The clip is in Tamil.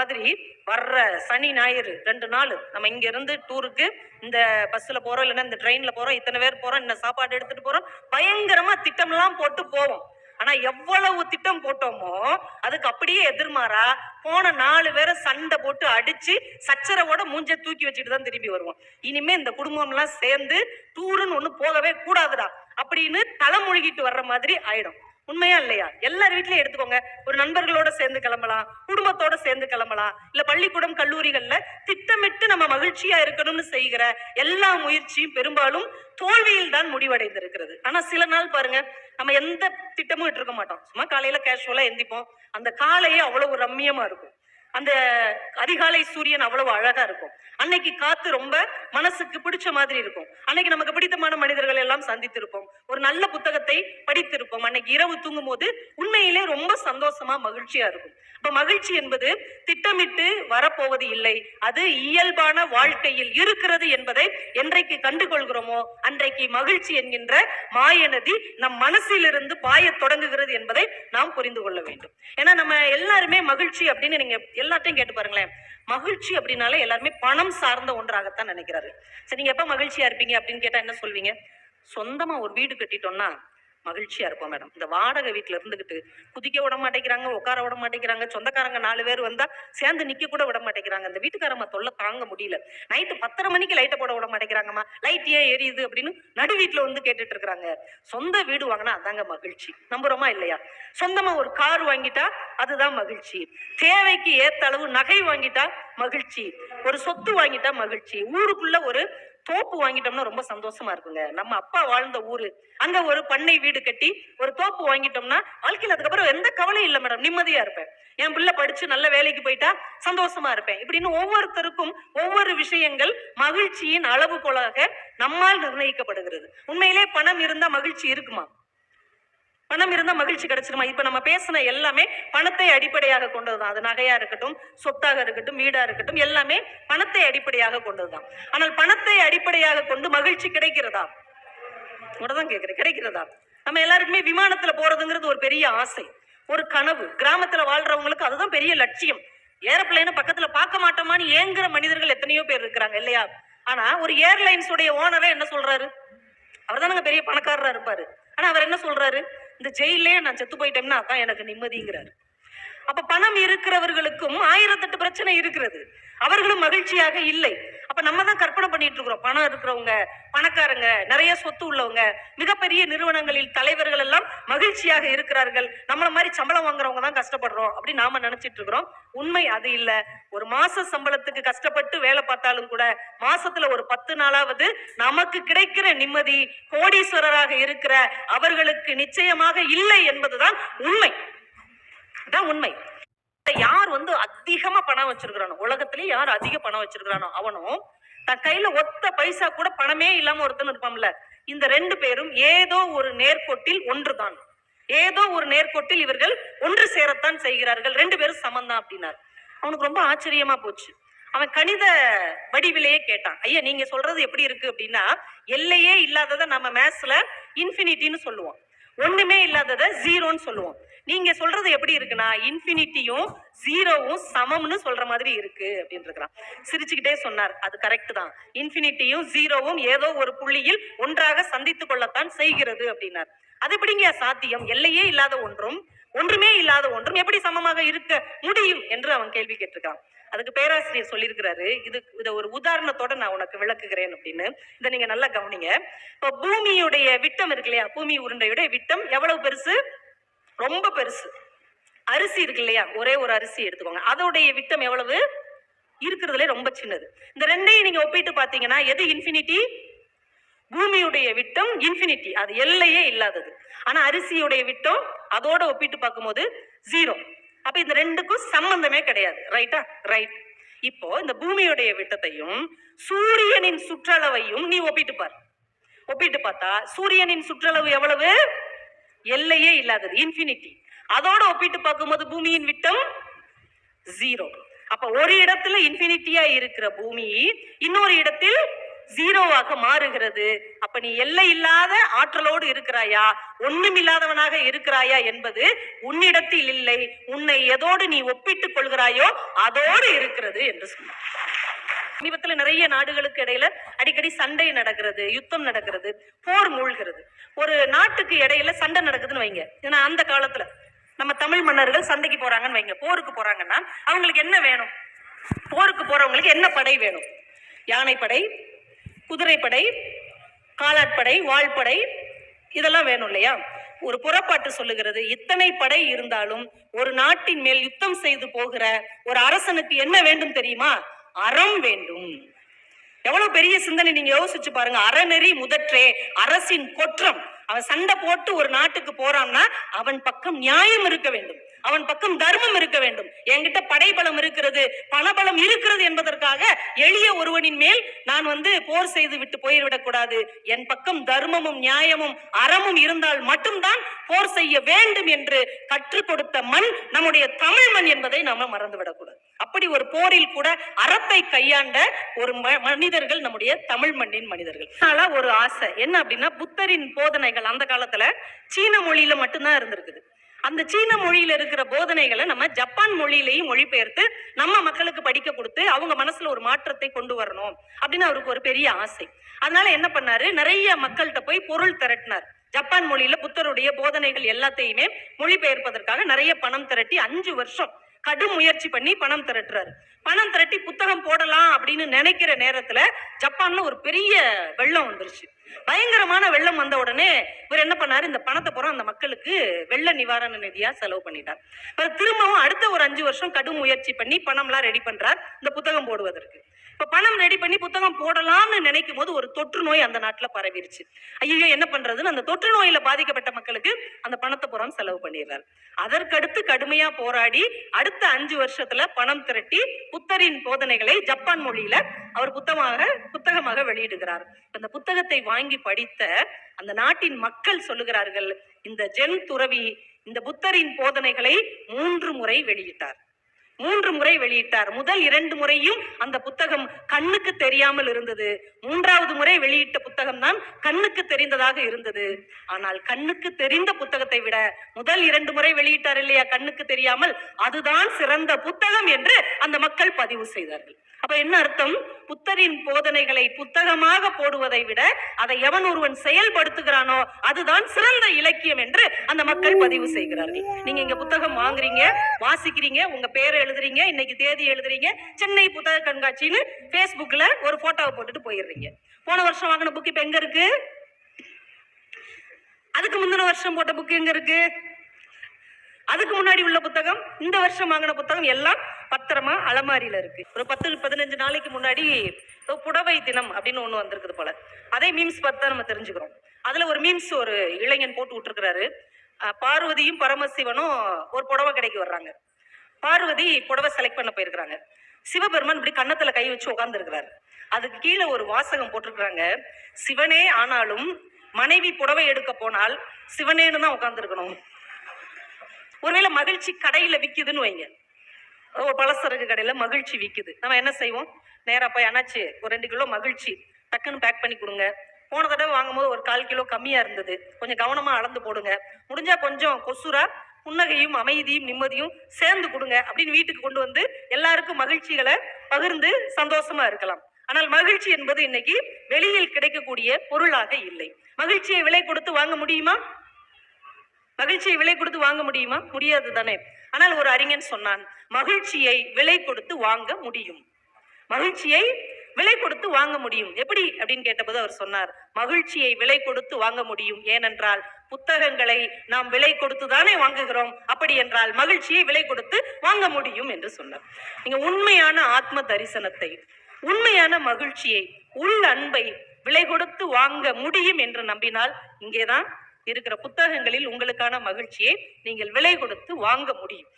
மாதிரி வர்ற சனி ஞாயிறு ரெண்டு நாள். நம்ம இங்க இருந்து டூருக்கு இந்த பஸ்ல போறோம் இல்லைன்னா இந்த ட்ரெயின்ல போறோம் இத்தனை பேர் போறோம் இந்த சாப்பாடு எடுத்துட்டு போறோம். பயங்கரமா திட்டம்லாம் போட்டு போவோம். ஆனா எவ்வளவு திட்டம் போட்டோமோ அதுக்கு அப்படியே எதிர்மாறா போன நாலு பேரை சண்டை போட்டு அடிச்சு சச்சரவோட மூஞ்ச தூக்கி வச்சுட்டு தான் திரும்பி வருவோம். இனிமே இந்த குடும்பம்லாம் சேர்ந்து டூருன்னு ஒண்ணு போகவே கூடாதுடா. அப்படின்னு தலைமொழிகிட்டு வர்ற மாதிரி ஆயிடும். உண்மையா இல்லையா? எல்லார் வீட்லயும் எடுத்துக்கோங்க. ஒரு நண்பர்களோட சேர்ந்து கிளம்பலாம் குடும்பத்தோட சேர்ந்து கிளம்பலாம் இல்ல பள்ளிக்கூடம் கல்லூரிகள்ல திட்டமிட்டு நம்ம மகிழ்ச்சியா இருக்கணும்னு செய்கிற எல்லா முயற்சியும் பெரும்பாலும் தோல்வியில் தான் முடிவடைந்திருக்கிறது. ஆனா சில நாள் பாருங்க நம்ம எந்த திட்டமும் இட்டிருக்க மாட்டோம். சும்மா காலையில கேஷுவலா எந்திப்போம். அந்த காலையே அவ்வளவு ரம்மியமா இருக்கும். அந்த அதிகாலை சூரியன் அவ்வளவு அழகா இருக்கும். அன்னைக்கு காத்து ரொம்ப மனசுக்கு பிடிச்ச மாதிரி இருக்கும். அன்னைக்கு நமக்கு பிடித்தமான மனிதர்கள் எல்லாம் சந்தித்திருப்போம். ஒரு நல்ல புத்தகத்தை படித்திருப்போம். அன்னைக்கு இரவு தூங்கும் போது உண்மையிலே ரொம்ப சந்தோஷமா மகிழ்ச்சியா இருக்கும். இப்ப மகிழ்ச்சி என்பது திட்டமிட்டு வரப்போவது இல்லை. அது இயல்பான வாழ்க்கையில் இருக்கிறது என்பதை என்றைக்கு கண்டுகொள்கிறோமோ அன்றைக்கு மகிழ்ச்சி என்கின்ற மாயநதி நம் மனசிலிருந்து பாயத் தொடங்குகிறது என்பதை நாம் புரிந்து கொள்ள வேண்டும். ஏன்னா நம்ம எல்லாருமே மகிழ்ச்சி அப்படின்னு நீங்க எல்லாத்தையும் கேட்டு பாருங்களேன். மகிழ்ச்சி அப்படின்னாலே எல்லாருமே பணம் சார்ந்த ஒன்றாகத்தான் நினைக்கிறாரு. சரி நீங்க எப்ப மகிழ்ச்சியா இருப்பீங்க அப்படின்னு கேட்டா என்ன சொல்வீங்க? சொந்தமா ஒரு வீடு கட்டிட்டோம்னா மகிழ்ச்சியா இருப்போம் மேடம் இந்த வாடகை வீட்டுல இருந்துகிட்டு குதிக்க விட மாட்டேங்கிறாங்க உட்கார விட மாட்டேங்கிறாங்க சொந்தக்காரங்க நாலு பேர் வந்தா சேர்ந்து நிக்க கூட விட மாட்டேங்கிறாங்க. இந்த வீட்டுக்காரம்மா தொல்லை தாங்க முடியல. நைட்டு பத்தரை மணிக்கு லைட்டை போட விட மாட்டேங்கிறாங்கம்மா. லைட் ஏன் எரியுது அப்படின்னு நடு வீட்டுல வந்து கேட்டுட்டு இருக்காங்க சொந்த வீடு வாங்கினா அதாங்க மகிழ்ச்சி. நம்புறோமா இல்லையா? சொந்தமா ஒரு கார் வாங்கிட்டா அதுதான் மகிழ்ச்சி. தேவைக்கு ஏத்த அளவு நகை வாங்கிட்டா மகிழ்ச்சி. ஒரு சொத்து வாங்கிட்டா மகிழ்ச்சி. ஊருக்குள்ள ஒரு தோப்பு வாங்கிட்டோம்னா ரொம்ப சந்தோஷமா இருக்குங்க. நம்ம அப்பா வாழ்ந்த ஊரு. அங்க ஒரு பண்ணை வீடு கட்டி ஒரு தோப்பு வாங்கிட்டோம்னா வாழ்க்கையில அதுக்கப்புறம் எந்த கவலையும் இல்லை மேடம் நிம்மதியா இருப்பேன். என் பிள்ளை படிச்சு நல்ல வேலைக்கு போயிட்டா சந்தோஷமா இருப்பேன். இப்படின்னு ஒவ்வொருத்தருக்கும் ஒவ்வொரு விஷயங்கள் மகிழ்ச்சியின் அளவுகோலாக நம்மால் நிர்ணயிக்கப்படுகிறது. உண்மையிலே பணம் இருந்தா மகிழ்ச்சி இருக்குமா? பணம் இருந்தா மகிழ்ச்சி கிடைச்சிருமா? இப்ப நம்ம பேசின எல்லாமே பணத்தை அடிப்படையாக கொண்டதுதான். அது நகையா இருக்கட்டும் சொத்தாக இருக்கட்டும் வீடா இருக்கட்டும் எல்லாமே பணத்தை அடிப்படையாக கொண்டதுதான். ஆனால் பணத்தை அடிப்படையாக கொண்டு மகிழ்ச்சி கிடைக்கிறதா? தான் கேட்குறேன் கிடைக்கிறதா? நம்ம எல்லாருக்குமே விமானத்துல போறதுங்கிறது ஒரு பெரிய ஆசை. ஒரு கனவு. கிராமத்துல வாழ்றவங்களுக்கு அதுதான் பெரிய லட்சியம். ஏரோப்ளைனை பக்கத்துல பார்க்க மாட்டோமான்னு ஏங்குற மனிதர்கள் எத்தனையோ பேர் இருக்கிறாங்க இல்லையா? ஆனா ஒரு ஏர்லைன்ஸ் உடைய ஓனரே என்ன சொல்றாரு? அவர் தானங்க பெரிய பணக்காரரா இருப்பாரு. ஆனா அவர் என்ன சொல்றாரு? இந்த ஜெயிலே நான் செத்து போயிட்டேன்னா அதான் எனக்கு நிம்மதிங்கிறாரு. அப்ப பணம் இருக்கிறவர்களுக்கும் ஆயிரத்தெட்டு பிரச்சனை இருக்கிறது. அவர்களும் மகிழ்ச்சியாக இல்லை. அப்ப நம்ம தான் கற்பனை பண்ணிட்டு இருக்கிறோம். பணம் இருக்கிறவங்க பணக்காரங்க நிறைய சொத்து உள்ளவங்க மிகப்பெரிய நிறுவனங்களில் தலைவர்கள் எல்லாம் மகிழ்ச்சியாக இருக்கிறார்கள். நம்மள மாதிரி சம்பளம் வாங்குறவங்க தான் கஷ்டப்படுறோம் அப்படின்னு நாம நினைச்சிட்டு இருக்கிறோம். உண்மை அது இல்ல. ஒரு மாச சம்பளத்துக்கு கஷ்டப்பட்டு வேலை பார்த்தாலும் கூட மாசத்துல ஒரு பத்து நாளாவது நமக்கு கிடைக்கிற நிம்மதி கோடீஸ்வரராக இருக்கிற அவர்களுக்கு நிச்சயமாக இல்லை என்பதுதான் உண்மை. தான் உண்மை. யார் வந்து அதிகமா பணம் வச்சிருக்கிறானோ உலகத்திலேயே யார் அதிக பணம் வச்சிருக்கிறானோ அவனும் தன் கையில ஒத்த பைசா கூட பணமே இல்லாம ஒருத்தன் இருப்பான்ல இந்த ரெண்டு பேரும் ஏதோ ஒரு நேர்கோட்டில் ஒன்றுதான். ஏதோ ஒரு நேர்கோட்டில் இவர்கள் ஒன்று சேரத்தான் செய்கிறார்கள் ரெண்டு பேரும் சமந்தான் அப்படின்னார். அவனுக்கு ரொம்ப ஆச்சரியமா போச்சு. அவன் கணித வடிவிலேயே கேட்டான் ஐயா நீங்க சொல்றது எப்படி இருக்கு அப்படின்னா எல்லையே இல்லாததை நம்ம மேத்ஸ்ல இன்ஃபினிட்டின்னு சொல்லுவோம். ஒண்ணுமே இல்லாததை ஜீரோன்னு சொல்லுவோம். நீங்க சொல்றது எப்படி இருக்குன்னா இன்ஃபினிட்டியும் ஜீரோவும் சமம்னு சொல்ற மாதிரி இருக்கு அப்படின்னு இருக்கிறான். சிரிச்சுக்கிட்டே சொன்னார். அது கரெக்ட் தான். இன்ஃபினிட்டியும் ஜீரோவும் ஏதோ ஒரு புள்ளியில் ஒன்றாக சந்தித்துக் கொள்ளத்தான் செய்கிறது அப்படின்னார். அது எப்படிங்க சாத்தியம்? எல்லையே இல்லாத ஒன்றும் ஒன்றுமே இல்லாத ஒன்றும் எப்படி சமமாக இருக்க முடியும் என்று அவன் கேள்வி கேட்டிருக்கான். அதுக்கு பேராசிரியர் சொல்லியிருக்கிறாரு இது இதை ஒரு உதாரணத்தோட நான் உனக்கு விளக்குகிறேன் அப்படின்னு. இதை நீங்க நல்லா கவனிங்க. இப்போ பூமியுடைய விட்டம் இருக்கு இல்லையா? பூமி உருண்டையுடைய விட்டம் எவ்வளவு பெருசு? ரொம்ப பெருசு. அரிசி இருக்கு இல்லையா? ஒரே ஒரு அரிசி எடுத்துக்கோங்க. அதோடைய விட்டம் எவ்வளவு? இருக்கிறதுல ரொம்ப சின்னது. இந்த ரெண்டையும் நீங்க ஒப்பிட்டு பாத்தீங்கன்னா எது இன்ஃபினிட்டி பூமியுடைய விட்டம் இன்ஃபினிட்டி அது எல்லையே இல்லாதது. ஆனா அரிசியுடைய விட்டம் அதோட ஒப்பிட்டு பார்க்கும்போது ஜீரோ அப்ப இந்த ரெண்டுக்கும் சம்பந்தமே கிடையாது. ரைட்டா ரைட் இப்போ இந்த பூமியுடைய விட்டத்தையும் சூரியனின் சுற்றளவையும் நீ ஒப்பிட்டு பார். ஒப்பிட்டு பார்த்தா சூரியனின் சுற்றளவு எவ்வளவு? எல்லையே இல்லாதது இன்ஃபினிட்டி அதோட ஒப்பிட்டு பார்க்கும்போது பூமியின் விட்டம் ஜீரோ அப்ப ஒரு இடத்துல இன்ஃபினிட்டியா இருக்கிற பூமி இன்னொரு இடத்தில் ஜீரோவாக மாறுகிறது. அப்ப நீ எல்லை இல்லாத ஆற்றலோடு இருக்கிறாயா? ஒண்ணுமில்லாதவனாக இருக்கிறாயா என்பது உன்னிடத்தில் இல்லை. உன்னை எதோடு நீ ஒப்பிட்டுக் கொள்கிறாயோ அதோடு இருக்கிறது என்று சொன்னார். சமீபத்துல நிறைய நாடுகளுக்கு இடையில அடிக்கடி சண்டை நடக்கிறது யுத்தம் நடக்கிறது போர் மூழ்கிறது. ஒரு நாட்டுக்கு இடையில சண்டை நடக்குதுன்னு வைங்க. ஏன்னா அந்த காலத்துல நம்ம தமிழ் மன்னர்கள் சண்டைக்கு போறாங்கன்னு வைங்க. போருக்கு போறாங்கன்னா அவங்களுக்கு என்ன வேணும்? போருக்கு போறவங்களுக்கு என்ன படை வேணும்? யானைப்படை குதிரைப்படை காலாட்படை வாள்படை இதெல்லாம் வேணும் இல்லையா? ஒரு புறப்பாட்டு சொல்லுகிறது இத்தனை படை இருந்தாலும் ஒரு நாட்டின் மேல் யுத்தம் செய்து போகிற ஒரு அரசனுக்கு என்ன வேண்டும் தெரியுமா? அறம் வேண்டும். எவ்வளவு பெரிய சிந்தனை நீங்க யோசிச்சு பாருங்க. அறநெறி முதற்றே அரசின் கொற்றம். அவன் சண்டை போட்டு ஒரு நாட்டுக்கு போறான்னா அவன் பக்கம் நியாயம் இருக்க வேண்டும். அவன் பக்கம் தர்மம் இருக்க வேண்டும். என்கிட்ட படைபலம் இருக்கிறது பணபலம் இருக்கிறது என்பதற்காக எளிய ஒருவனின் மேல் நான் வந்து போர் செய்து விட்டு போய்விடக் கூடாது. என் பக்கம் தர்மமும் நியாயமும் அறமும் இருந்தால் மட்டும்தான் போர் செய்ய வேண்டும் என்று கற்றுக் கொடுத்த மண் நம்முடைய தமிழ் மண் என்பதை நாம மறந்துவிடக்கூடாது அப்படி ஒரு போரில் கூட அறத்தை கையாண்ட ஒரு ம- மனிதர்கள் நம்முடைய தமிழ் மண்ணின் மனிதர்கள். அதனால ஒரு ஆசை. என்ன அப்படின்னா புத்தரின் போதனைகள் அந்த காலத்துல சீன மொழியில மட்டும்தான் இருந்திருக்குது. அந்த சீன மொழியில இருக்கிற போதனைகளை நம்ம ஜப்பான் மொழியிலையும் மொழிபெயர்த்து நம்ம மக்களுக்கு படிக்க கொடுத்து அவங்க மனசுல ஒரு மாற்றத்தை கொண்டு வரணும் அப்படின்னு அவருக்கு ஒரு பெரிய ஆசை. அதனால என்ன பண்ணாரு? நிறைய மக்கள்கிட்ட போய் பொருள் திரட்டினார். ஜப்பான் மொழியில புத்தருடைய போதனைகள் எல்லாத்தையுமே மொழிபெயர்ப்பதற்காக நிறைய பணம் திரட்டி அஞ்சு வருஷம் கடும் முயற்சி பண்ணி பணம் திரட்டுறாரு. பணம் திரட்டி புத்தகம் போடலாம் அப்படின்னு நினைக்கிற நேரத்துல ஜப்பான்ல ஒரு பெரிய வெள்ளம் வந்துருச்சு. பயங்கரமான வெள்ளம் வந்த உடனே இவர் என்ன பண்ணாரு? இந்த பணத்தை போற அந்த மக்களுக்கு வெள்ள நிவாரண நிதியா செலவு பண்ணிட்டார். இவர் திரும்பவும் அடுத்த ஒரு அஞ்சு வருஷம் கடும் முயற்சி பண்ணி பணம்லாம் ரெடி பண்றார். இந்த புத்தகம் போடுவதற்கு. இப்ப பணம் ரெடி பண்ணி புத்தகம் போடலாம்னு நினைக்கும் போது ஒரு தொற்று நோய் அந்த நாட்டுல பரவிடுச்சு ஐயோ என்ன பண்றதுன்னு அந்த தொற்று நோயில பாதிக்கப்பட்ட மக்களுக்கு அந்த பணத்தை புறம் செலவு பண்ணிடுறாரு. அதற்கடுத்து கடுமையா போராடி அடுத்த அஞ்சு வருஷத்துல பணம் திரட்டி புத்தரின் போதனைகளை ஜப்பான் மொழியில அவர் புத்தகமாக புத்தகமாக வெளியிடுகிறார். அந்த புத்தகத்தை வாங்கி படித்த அந்த நாட்டின் மக்கள் சொல்லுகிறார்கள் இந்த ஜென் துறவி இந்த புத்தரின் போதனைகளை மூன்று முறை வெளியிட்டார். மூன்று முறை வெளியிட்டார். முதல் இரண்டு முறையும் அந்த புத்தகம் கண்ணுக்கு தெரியாமல் இருந்தது. மூன்றாவது முறை வெளியிட்ட புத்தகம் தான் கண்ணுக்கு தெரிந்ததாக இருந்தது. ஆனால் கண்ணுக்கு தெரிந்த புத்தகத்தை விட முதல் இரண்டு முறை வெளியிட்டார் இல்லையா கண்ணுக்கு தெரியாமல்? அதுதான் சிறந்த புத்தகம் என்று அந்த மக்கள் பதிவு செய்தார்கள். அப்ப என்ன அர்த்தம்? புத்தரின் போதனைகளை புத்தகமாக போடுவதை விட அதை எவன் ஒருவன் செயல்படுத்துகிறானோ அதுதான் சிறந்த இலக்கியம் என்று அந்த மக்கள் பதிவு செய்கிறார்கள். நீங்க இங்க புத்தகம் வாங்குறீங்க வாசிக்கிறீங்க உங்க பேரை எழுதுறீங்க இன்னைக்கு தேதி எழுதுறீங்க சென்னை புத்தக கண்காட்சின்னு ஃபேஸ்புக்கில் ஒரு போட்டோவை போட்டுட்டு போயிடுறீங்க. போன வருஷம் வாங்கின புக் இப்ப எங்க இருக்கு? அதுக்கு முந்தின வருஷம் போட்ட புக் எங்க இருக்கு? அதுக்கு முன்னாடி உள்ள புத்தகம் இந்த வருஷம் வாங்கின புத்தகம் எல்லாம் பத்திரமா அலமாரியில இருக்கு. ஒரு பத்து பதினஞ்சு நாளைக்கு முன்னாடி புடவை தினம் அப்படின்னு ஒண்ணு வந்திருக்குது போல. அதே மீம்ஸ் பார்த்து தான் நம்ம தெரிஞ்சுக்கிறோம். அதுல ஒரு மீம்ஸ் ஒரு இளைஞன் போட்டு விட்டுருக்கிறாரு. பார்வதியும் பரமசிவனும் ஒரு புடவை கடைக்கு வர்றாங்க. பார்வதி புடவை செலக்ட் பண்ண போயிருக்கிறாங்க. சிவபெருமான் இப்படி கன்னத்துல கை வச்சு உட்கார்ந்துருக்கிறாரு. அதுக்கு கீழே ஒரு வாசகம் போட்டிருக்கிறாங்க. சிவனே ஆனாலும் மனைவி புடவை எடுக்க போனால் சிவனேன்னு தான் உட்கார்ந்துருக்கணும். ஒருவேளை மகிழ்ச்சி கடையில விக்குதுன்னு வைங்க. ஓ பலசரக்கு கடையில மகிழ்ச்சி விக்குது. நம்ம என்ன செய்வோம்? நேரா போய் அண்ணாச்சி ஒரு ரெண்டு கிலோ மகிழ்ச்சி டக்குன்னு பேக் பண்ணி கொடுங்க. போன தடவை வாங்கும்போது ஒரு கால் கிலோ கம்மியா இருந்தது. கொஞ்சம் கவனமா அளந்து போடுங்க. முடிஞ்சா கொஞ்சம் கொசுரா புன்னகையும் அமைதியும் நிம்மதியும் சேர்ந்து கொடுங்க அப்படின்னு வீட்டுக்கு கொண்டு வந்து எல்லாருக்கும் மகிழ்ச்சிகளை பகிர்ந்து சந்தோஷமா இருக்கலாம். ஆனால் மகிழ்ச்சி என்பது இன்னைக்கு வெளியில் கிடைக்கக்கூடிய பொருளாக இல்லை. மகிழ்ச்சியை விலை கொடுத்து வாங்க முடியுமா? மகிழ்ச்சியை விலை கொடுத்து வாங்க முடியுமா? முடியாது தானே. ஆனால் ஒரு அறிஞன் சொன்னான் மகிழ்ச்சியை விலை கொடுத்து வாங்க முடியும். மகிழ்ச்சியை விலை கொடுத்து வாங்க முடியும். எப்படி? அப்படின்னு கேட்டபோது அவர் சொன்னார் மகிழ்ச்சியை விலை கொடுத்து வாங்க முடியும். ஏனென்றால் புத்தகங்களை நாம் விலை கொடுத்து தானே வாங்குகிறோம். அப்படி என்றால் மகிழ்ச்சியை விலை கொடுத்து வாங்க முடியும் என்று சொன்னார். நீங்க உண்மையான ஆத்ம தரிசனத்தை உண்மையான மகிழ்ச்சியை உள் அன்பை விலை கொடுத்து வாங்க முடியும் என்று நம்பினால் இங்கேதான் இருக்கிற புத்தகங்களில் உங்களுக்கான மகிழ்ச்சியை நீங்கள் விலை கொடுத்து வாங்க முடியும்.